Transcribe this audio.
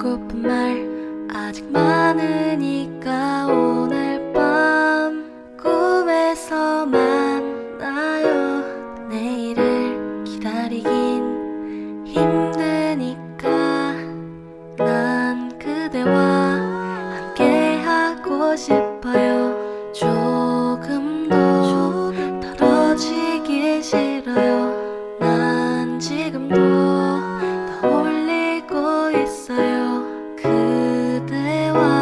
하고픈 말 아직 많으니까 오늘 밤 꿈에서 만나요. 내일을 기다리긴 힘드니까 난 그대와 함께 하고 싶어요. want.